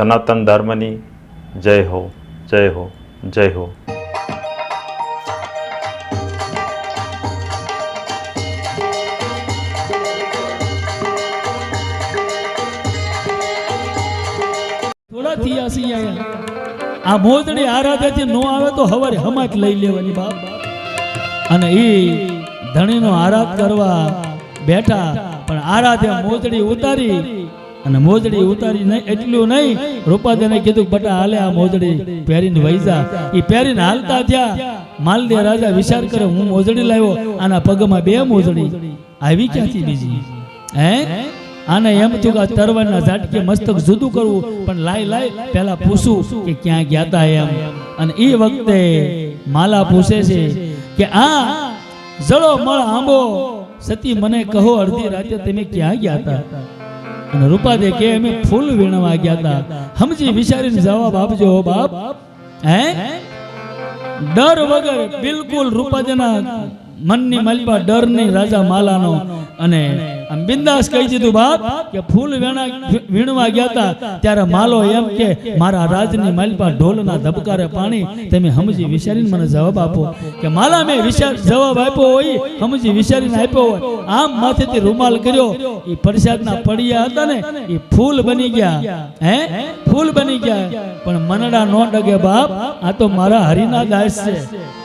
સનાતન ધર્મની જય હો જય હો જય હો. આ મોજડી આરાધ્યથી નો આવે તો હવારે હમાચ લઈ લેવાની બાપ. અને એ ધણીનો આરાધ કરવા બેઠા, પણ આરાધ્ય મોજડી ઉતારી અને મોજડી ઉતારી નહીં, એટલું નહીં. રૂપાદેને કીધું, બટા, હાલે આ મોજડી. પહેરીને વૈજા એ પહેરીને હાલતા થયા. માલદેવ રાજા વિચાર કરે હું મોજડી લાવ્યો, આના પગમાં બે મોજડી. આવી ક્યાંથી બીજી? હે? આને એમ થયું કે આ ઝાટકે મસ્તક જુદું કરવું, પણ લાય લાય પહેલા પૂછું કે ક્યાં ગયા તા એમ. અને એ વખતે માલા પૂછે છે કે, આ જળો, મળ, આંબો, સતી મને કહો, અડધી રાતે તમે ક્યાં ગયા હતા અને રૂપાદે કે અમે ફૂલ વીણવા ગયા હતા. સમજી વિચારીને જવાબ આપજો, બાપ. હે? ડર વગર બિલકુલ રૂપાદેના મનની મલબા ડર નહીં રાજા માલાનો અને બિંદાસ કહી દીધું, બાપ, કે ફૂલ વેણા વીણવા ગયા હતા ત્યારે માલો એમ કે, મારા રાજની માલપા ઢોલના ધબકારે પાણી, તમે સમજી વિચારીને મને જવાબ આપો. કે માલા મેં વિચાર જવાબ આપ્યો હોય સમજી વિચારીને આપ્યો હોય. આમ માથેથી રૂમાલ કર્યો. એ પ્રસાદના પડિયા હતા ને એ ફૂલ બની ગયા. હે? ફૂલ બની ગયા. પણ મનડા નો ડગે, બાપ, આ તો મારા હરિના દાસ છે.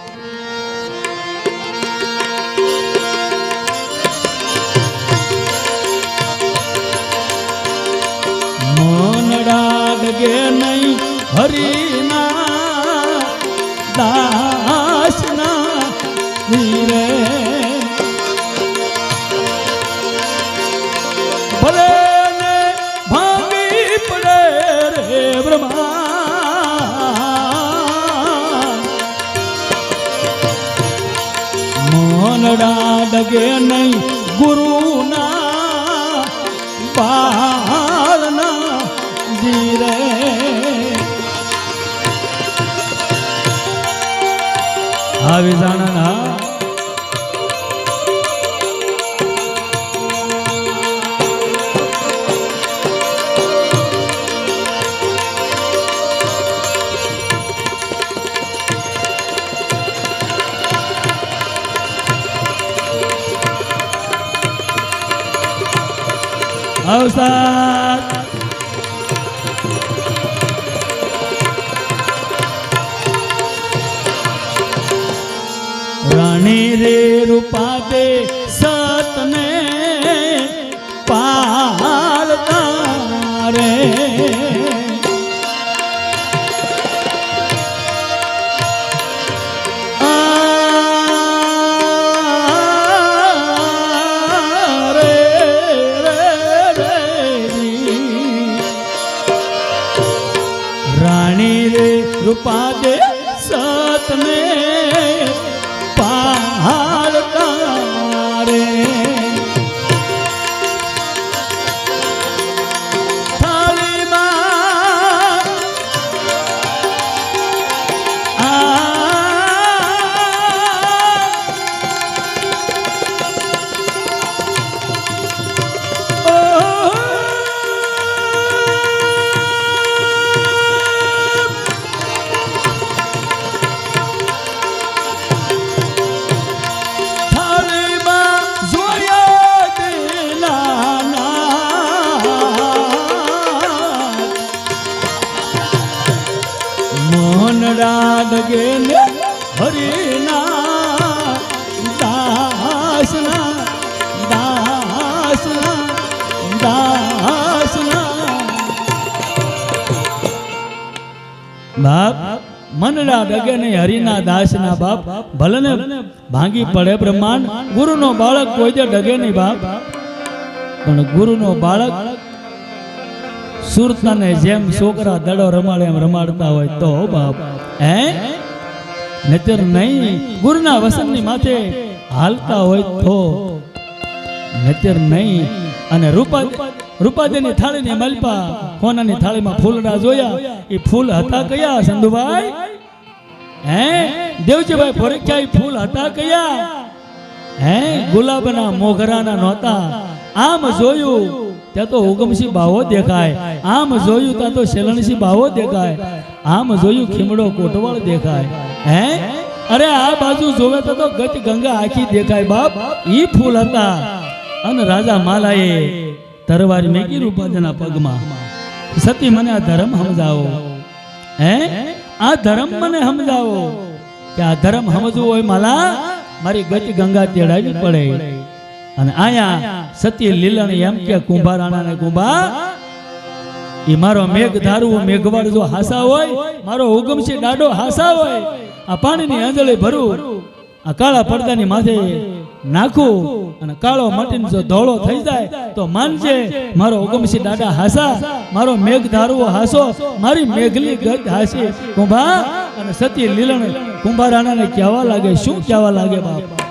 હરિના દાસના ધીરે ભલે ને ભાંગી પડે રે બ્રહ્મા. મનડા ડગે નહીં ગુરુના બાળના જીરે આવી જાણના અવસાદ રાણી રે રૂપા દે સતને પાળતા રે. રાણી રે રૂપા દે હરિના દાસના બાપ ભલે ભાંગી પડે બ્રહ્માંડ, ગુરુનો બાળક કોઈ ડગે નહીં બાપ. પણ ગુરુનો બાળક સુરતાને જેમ છોકરા દડો રમાડે એમ રમાડતા હોય તો બાપ. હે? નતર નહીં, ગુરુના વસનની માથે હાલતા હોય તો. નતર નહીં, અને રૂપા રૂપાદેની થાળીની મલપા, કોનાની થાળીમાં ફૂલડા જોયા એ ફૂલ હતા કયા, સંધુભાઈ? હે? દેવજીભાઈ ફોરેખ્યા એ ફૂલ હતા કયા? હે? ગુલાબના મોગરાના નહોતા. આમ જોયું, ત્યાં તો હુકમસિંહ બાવો દેખાય. આમ જોયું, ત્યાં તો શેલણસિંહ બાવો દેખાય. આમ જોયું, ખીમડો કોટવાળ દેખાય. હે? અરે આ બાજુ જોવે તો ગત ગંગા આખી દેખાય બાપ. ઈ ફૂલ હતા. અને રાજા માલાએ તરવાર મેકી રૂપાજના પગમાં. સતી મને આ ધર્મ સમજાવો. હે? આ ધર્મ મને સમજાવો. કે આ ધર્મ સમજવું હોય માલા, મારી ગતિ ગંગા તેડાવી પડે. અને આયા સતી લીલણ એમ કે કુંભારાણા ને કુંભા એ મારો મેઘ ધારવો મેઘવાડ જો હાસા હોય, મારો હુકમસિંહ ડાડો હાસા હોય. આ પાણીની આંજળે ભરું, આ કાળા પડદાની માથે નાખું અને કાળો મટીને જો ધોળો થઈ જાય તો માનજે, મારો હુકમસિંહ દાદા હાસા, મારો મેઘ ધારવો હાસો, મારી મેઘલી ગત હાસી. કુંભા અને સતી લીલણ કુંભારાણાને કહેવા લાગે, શું કહેવા લાગે બાપ?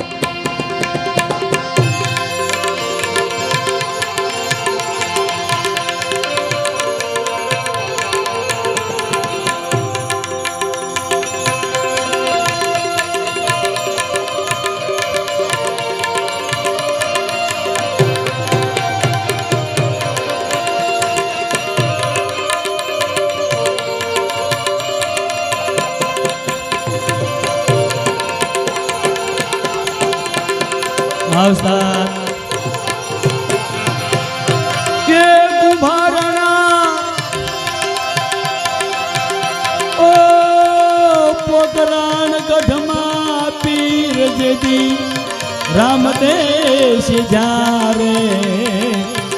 જારે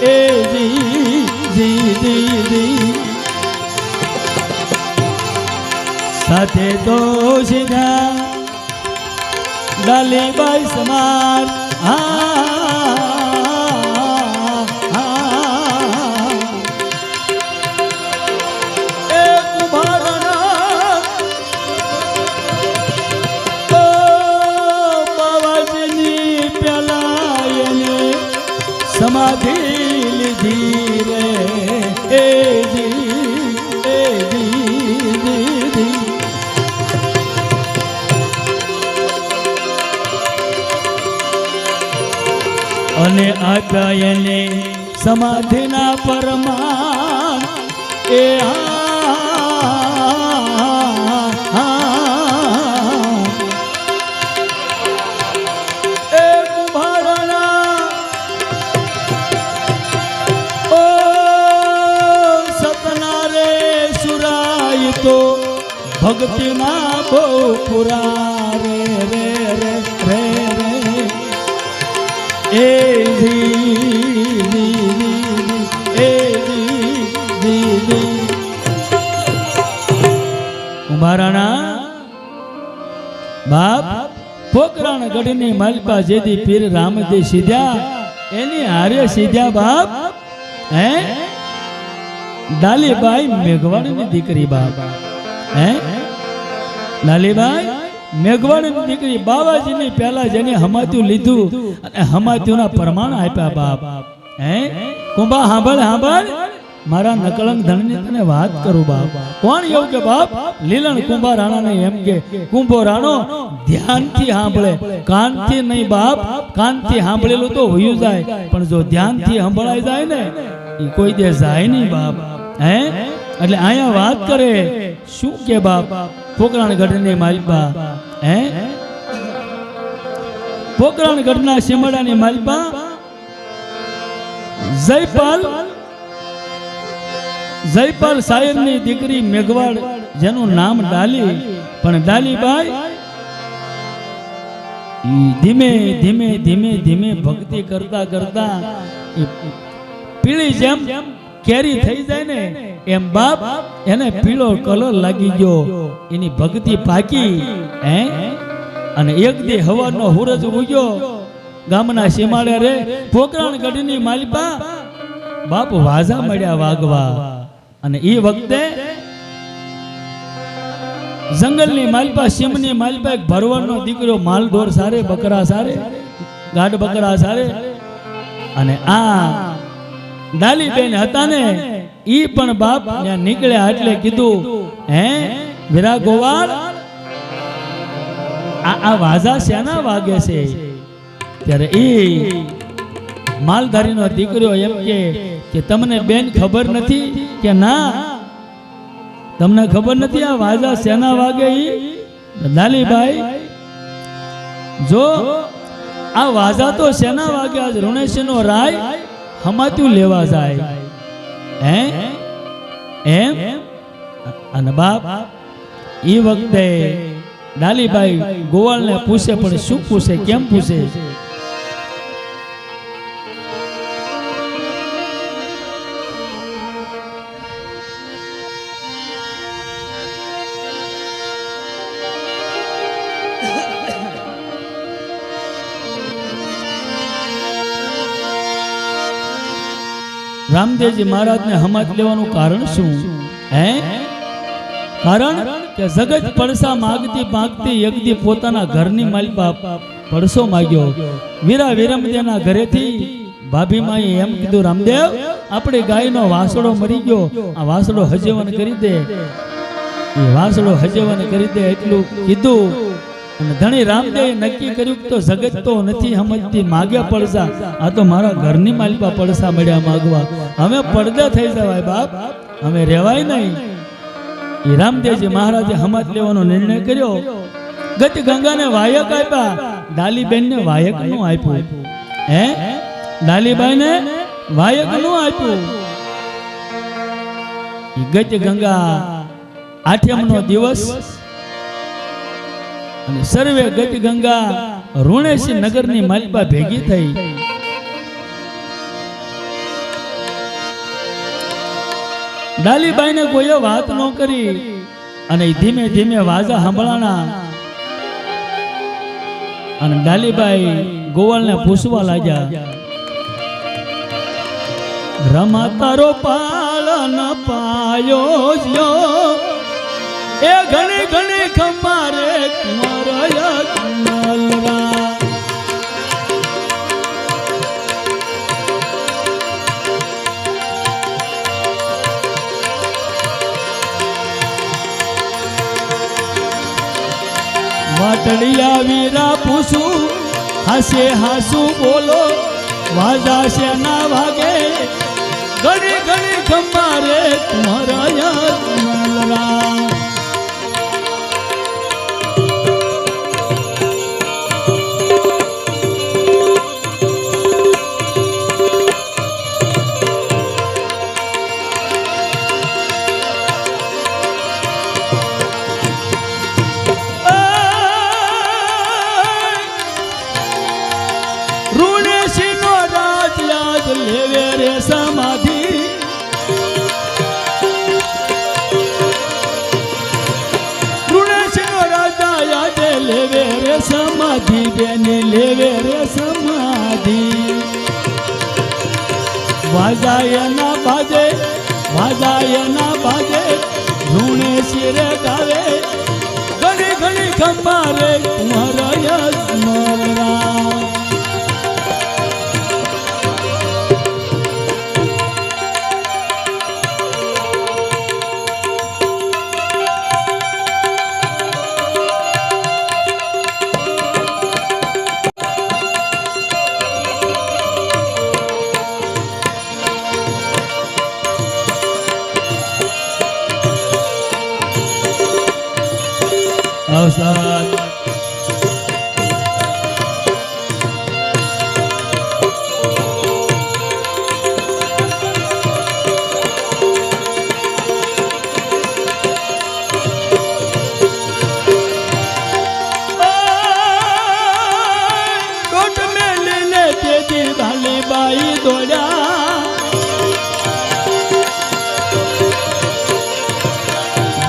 એ જી જી જી જી સાથે તો સીધા ડાલીબાઈ સમાન આ, એને સમાધિના પરમાન. એ ભક્તિના બહુ પુરા રે રે રે રે રે. એ કુંભારાણા બાપ પોકરણ ગઢની માલપા જેદી પીર રામજી સીધ્યા, એની હારે સીધ્યા બાપ, હે? ડાલીબાઈ મેઘવાણની દીકરી બાપ, હે? ડાલીબાઈ મેઘવાણની દીકરી બાવાજીની પહેલા જેને હમાત્યું લીધું અને હમાત્યુંના પ્રમાણ આપ્યા બાપ, હે? કુંભા, હાંભળ સાંભળ મારા નકળંગ ધણની તને વાત કરું બાપ. કોણ એવું કે બાપ? લીલણ કુંભા રાણાને એમ કે કુંભો રાણો ધ્યાનથી સાંભળે. કાનથી નહીં બાપ, કાનથી સાંભળેલું તો હોયું જાય. પણ જો ધ્યાનથી સંભળાઈ જાય ને એ કોઈ દે જાય નહીં બાપ. હે? એટલે અહીંયા વાત કરે. શું કે બાપ? પોકરાણ ગઢની માલપા. હે? પોકરાણ ગઢના શિમડાની માલપા. જયપાલ જયપાલ સાહેબની દીકરી મેઘવાડ જેનું નામ ડાલી, પણ ડાલીબાઈ ધીમે ધીમે ધીમે ધીમે ભક્તિ કરતા કરતા પીળી જેમ કેરી થઈ જાય ને, એમ બાપ એને પીળો કલર લાગી ગયો. એની ભક્તિ પાકી, હે? અને એક દી હવાનો હુરજ ઉગ્યો. ગામના સીમાડે રે પોકરાણ ગઢની માલિપા બાપ વાજા મળ્યા વાગવા અને એ વખતે જંગલની માલપા, સિંહની માલપા એક ભરવાનો દીકરો, માલઢોર સારે, બકરા સારે, ગાઢ બકરા સારે. અને આ ડાલીબેન હતા ને ઈ પણ બાપ ત્યાં નીકળ્યા એટલે કીધું, હે વિરા ગોવાળ આ આ વાજા શેના વાગે છે? ત્યારે ઈ માલધારીનો દીકરો એમ કે કે તમને બેન ખબર નથી કે ના? તમને ખબર નથી આ વાજા સેના વાગે ઈ? લાલીભાઈ જો આ વાજા તો સેના વાગે? આજ ઋણેશનો રાય હમાત્યું લેવા જાય. હે? એમ? અને બાપ એ વખતે ડાલીબાઈ ગોવાળને પૂછે, પણ શું પૂછે? કેમ પૂછે? રામદેવજી મહારાજને હમત લેવાનું કારણ શું? હે? કારણ કે જગત પડસા માગતી માગતી યજ્ઞ પોતાના ઘરની માલિકા પડસો માગ્યો. વીરા વિરમદેના ઘરેથી ભાભી માએ એમ કીધું, રામદેવ, આપણે ગાયનો વાસડો મરી ગયો. આ વાસડો હજેવન કરી દે. એ વાસડો હજેવન કરી દે એટલું કીધું. ધણી રામદેવે નક્કી કર્યું તો જગત તો નથી સમજતી માગ્યા પડસા. આ તો મારા ઘરની માલિકા પડસા મળ્યા માગવા. અમે પડદા થઈ જવાય બાપ. અમે રહેવાય નહીં. રામદેવજી મહારાજે હમત લેવાનો નિર્ણય કર્યો. ગત ગંગાને વાયક આપ્યા. ડાલીબેન ને વાયકનું આપ્યું. હે? દાલીબાઈને વાયકનું આપ્યું. ગત ગંગા આઠમ દિવસ અને સર્વે ગતિ ગંગા ઋણેશી નગરની માલિપા ભેગી થઈ. ડાલીબાઈને કોઈએ વાત ન કરી અને ધીમે ધીમે વાજા સાંભળાણા. અને ડાલીબાઈ ગોવાળને પૂછવા લાગ્યા, રમા તારો પાલન પાયો એ ઘણી ઘણી ખમારે કુંવરયા કમલરા વાટડિયા વીરા પૂછું હાસે હાસુ બોલો વાજા છે ના વાગે ઘણી ઘણી ખંભારે તમારા બેની લેવે રે સમાધિ. વાજાય ના બાજે વાજાય ના બાજે ઋણેશી શિરે ગાવે. ઘણી ઘણી ખંભા રે કુંવર યજમલરા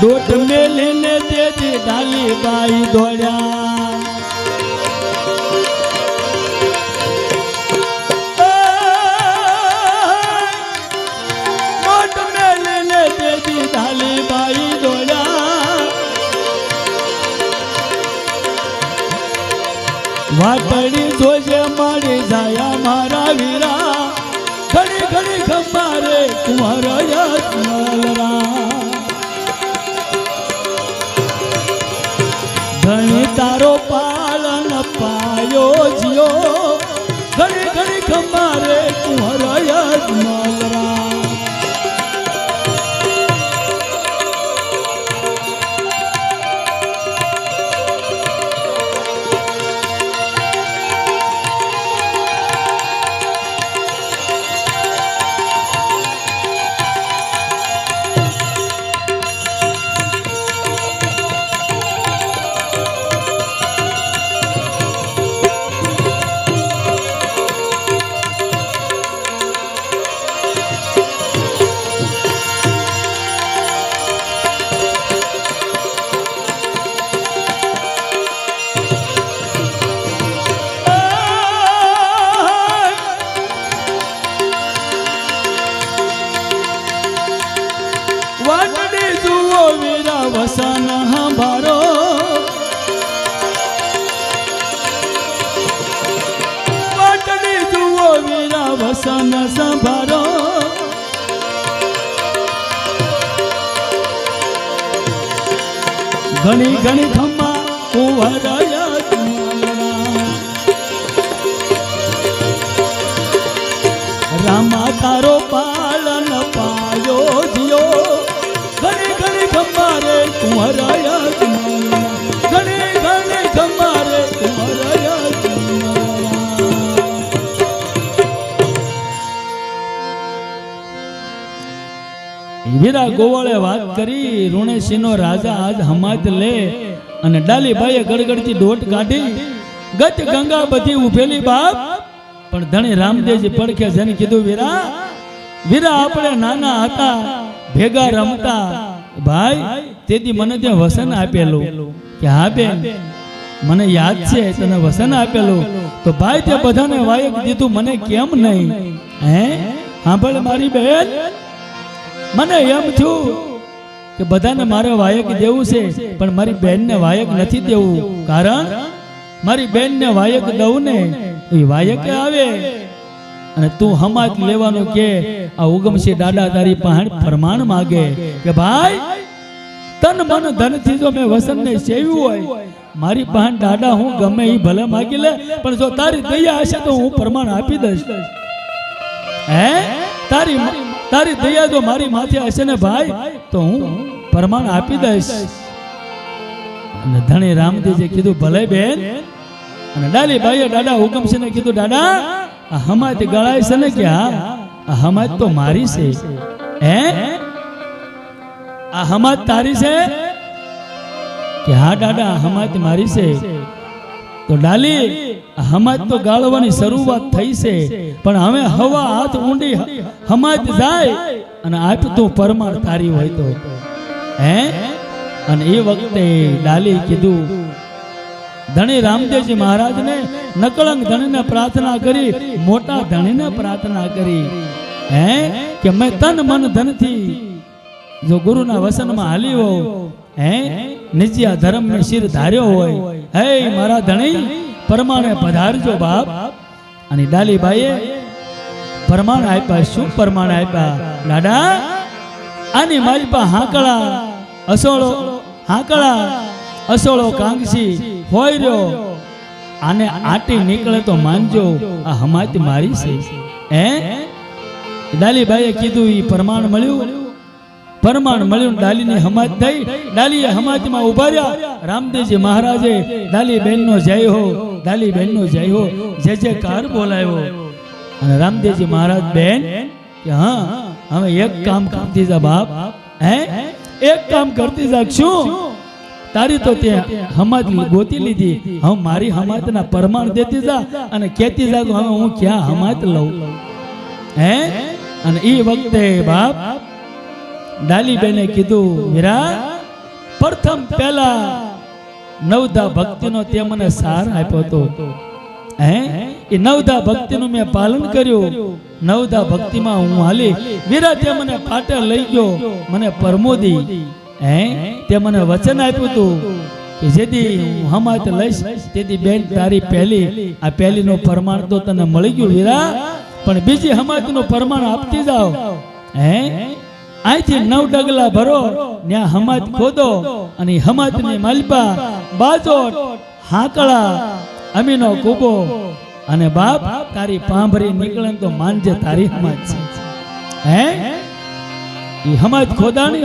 દોઢ મેલીને તેથી ડાલી બાઈ દોડ્યા. દોઢ મેલીને તેથી ડાલી બાઈ દોડ્યા. વાટડી જોજે મારી જાય મારા ઘણી ઘણી ખમ્મા તમારા. રામા તારો પાલન વીરા ગોવાળે વાત કરી, ઋણેશીનો રાજા આજ હમાત લે. અને ડાલીબાઈએ ગડગડતી દોટ કાઢી, ગત ગંગા બધી ઉભેલી બાપ. પણ ધણી રામદેવજી પડખે જેને કીધું, વીરા વીરા આપણે નાના હતા, ભેગા રમતા. ભાઈ, તેથી મને ત્યાં વસન આપેલું. કે હા, બેન, મને યાદ છે, તને વસન આપેલું. તો ભાઈ, તે બધાને વાયક દીધું, મને કેમ નહીં? હે? સાંભળ મારી બેન. મને એમ થયું કે બધાને મારે વાયક દેવું છે, પણ મારી બહેનને વાયક નથી દેવું. કારણ મારી બહેનને વાયક દઉં ને, એ વાયકે આવે. અને તું હમાજ લેવાનું કે, આ ઉગમસિંહ દાદા તારી પહાણ ફરમાન માગે. કે ભાઈ, તન મન ધનથી જો મેં વસનને સેવ્યું હોય, મારી પાસે દાદા હું ગમે એ ભલે માગી લે, પણ જો તારી દયા હશે તો હું પ્રમાણ આપી દઈશ. હે? તારી તારી દયા જો મારી માથે હશે ને ભાઈ, તો હું પ્રમાણ આપી દઈશ. અને ધણી રામદેવજી કીધું, ભલે બેન. અને ડાલી ભાઈએ દાદા હુકમસિંહને કીધું, દાદા, આ હમાત ગળાય છે ને કે હા આ તો મારી છે. હે? આ હમાત તારી છે? કે હા, દાદા હમાત મારી છે. તો ડાલી આ હમાત તો ગાળવાની શરૂઆત થઈ છે, પણ હવે હવા હાથ ઊંડી હમાજ જાય અને આપ તું પરમાર તારી હોય તો. હે? અને એ વખતે ડાલી કીધું, ધણી રામદેવજી મહારાજને નકળંગ ધણીને પ્રાર્થના કરી, મોટા ધણીને પ્રાર્થના કરી. હે? કે મેં તન મન ધનથી જો ગુરુના વસનમાં હાલી હો? હે નિજ્યા ધર્મને શિર ધાર્યો હોય. હે મારા ધણી પરમાણે પધારજો બાપ. અને ડાલીભાઈએ પરમાણ આપ્યા શું પરમાણ આપ્યા. લાડા, આની મારી પા હાકળા, અસોળો હાંકળા, અસોળો કાંગસી, હોય રહ્યો. આને આટી નીકળે તો માનજો, આ હમાતી મારી છે. હે? ડાલીભાઈએ કીધું એ પ્રમાણ મળ્યું. પરમાણ મળ્યું ડાલીની હમાત થઈ. ડાલીએ હમાજમાં ઊભા રહ્યા. રામદેવજી મહારાજે, ડાલી બેનનો જય હો, ડાલી બેનનો જય હો. જે જે કાર બોલાયો અને રામદેવજી મહારાજ બેન કે હા, હવે એક કામ કરતી જા બાપ. હે? એક કામ કરતી જા, શું? તારી તો તે હમાજ ગોતી લીધી. હું મારી હમાતના પરમાણ દેતી જા અને કહેતી જા હવે હું ક્યાં હમાત લઉં. હે? અને એ વખતે બાપ ડાલીબેને કીધું વીરા પ્રથમ પહેલા નવદા ભક્તિનો તે મને સાર આપ્યો હતો. હે? એ નવદા ભક્તિનું મેં પાલન કર્યું. નવદા ભક્તિમાં હું હાલી વીરા તે મને પાટે લઈ ગયો, મને પરમોદી. હે? તે મને વચન આપ્યું હતું કે જેથી હું હમાત લઈશ તેથી બેન તારી પહેલી, આ પહેલીનો પરમાણ તો તને મળી ગયું વીરા, પણ બીજી હમાતનું પરમાણ આપતી જાઓ. હે? અહીંથી નવ ડગલા ભરો ત્યાં હમાત ખોદો અને હમાતની મલપા, બાજોટ, હાકળા, અમીનો કૂબો અને બાપ તારી પાંભરી નીકળે તો માનજે તારી હમાત છે. હે? એ હમાત ખોદાણી,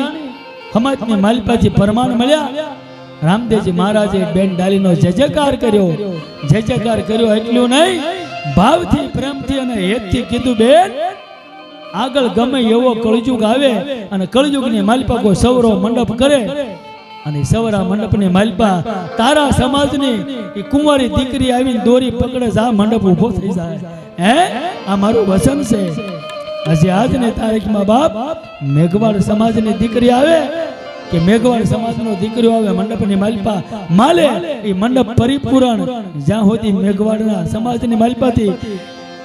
હમાતની માલપાથી પરમાણ મળ્યા. રામદેવજી મહારાજે બેન ડાલીનો જય જયકાર કર્યો. જય જયકાર કર્યો એટલું નહીં, ભાવથી, પ્રેમથી અને હેતથી કીધું, બેન આગળ ગમે એવો કળજુગ આવે અને કળજુગની માલપા કોઈ સૌરો મંડપ કરે અને સવરા મંડપની માલપા તારા સમાજની એ કુંવારી દીકરી આવીને દોરી પકડે આ મંડપ ઊભો થઈ જાય. હે? આ મારું વચન છે. હજી આજની તારીખમાં બાપ મેઘવાડ સમાજની દીકરી આવે કે મેઘવાડ સમાજનો દીકરીઓ આવે, મંડપની માલિપા માલે, એ મંડપ પરિપૂરણ. જ્યાં સુધી મેઘવાડના સમાજની માલિપાથી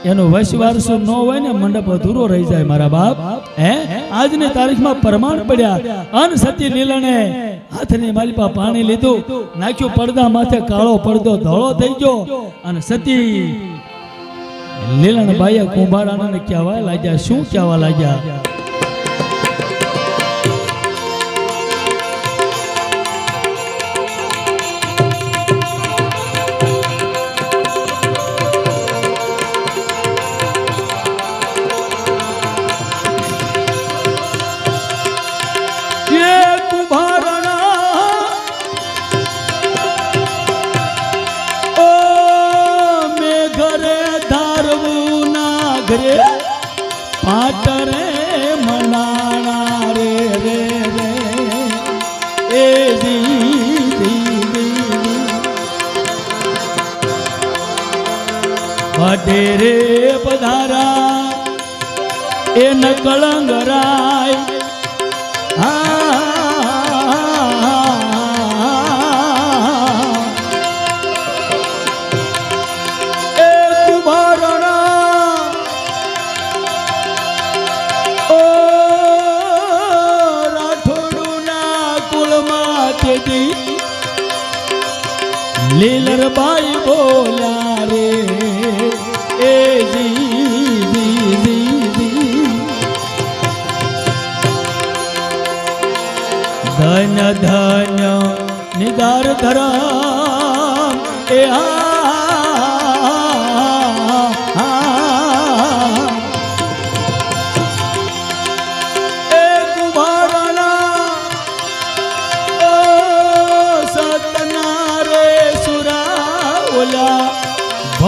એનું વારસો ન હોય ને મંડપ અધૂરો રહી જાય મારા બાપ. હે? આજની તારીખમાં પ્રમાણ પડ્યા. અન સતી લીલણે હાથની માલિપા પાણી લીધું. નાખ્યું પડદા માથે કાળો પડદો ધોળો થઈ ગયો. અને સતી લીલણ બાયા કુંભારાને કહેવા લાગ્યા, શું કહેવા લાગ્યા?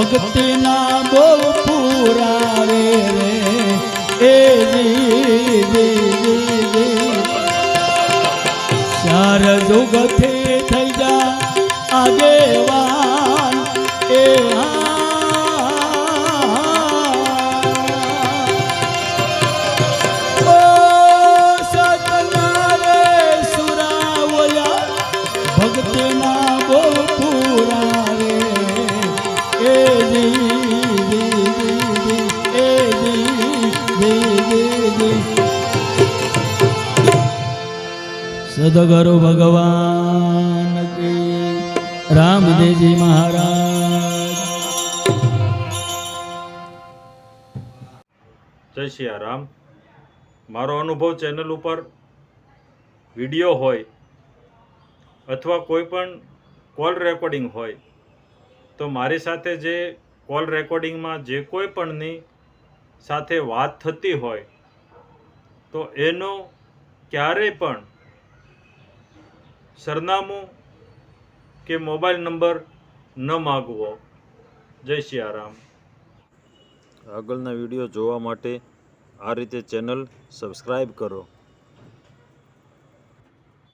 ભક્તિના બહુ પૂરા રે. એ જી જુગથી સદગુરુ ભગવાન કી રામદેવજી મહારાજ જય સિયારામ મારો અનુભવ ચેનલ ઉપર વીડિયો હોય અથવા કોઈ પણ કોલ રેકોર્ડિંગ હોય તો મારી સાથે જે કોલ રેકોર્ડિંગમાં જે કોઈ પણની સાથે વાત થતી હોય તો એનો ક્યારેય પણ સરનામું કે મોબાઈલ નંબર ન માગવો. જય સિયારામ આગળના વીડિયો જોવા માટે આ રીતે ચેનલ સબસ્ક્રાઈબ કરો.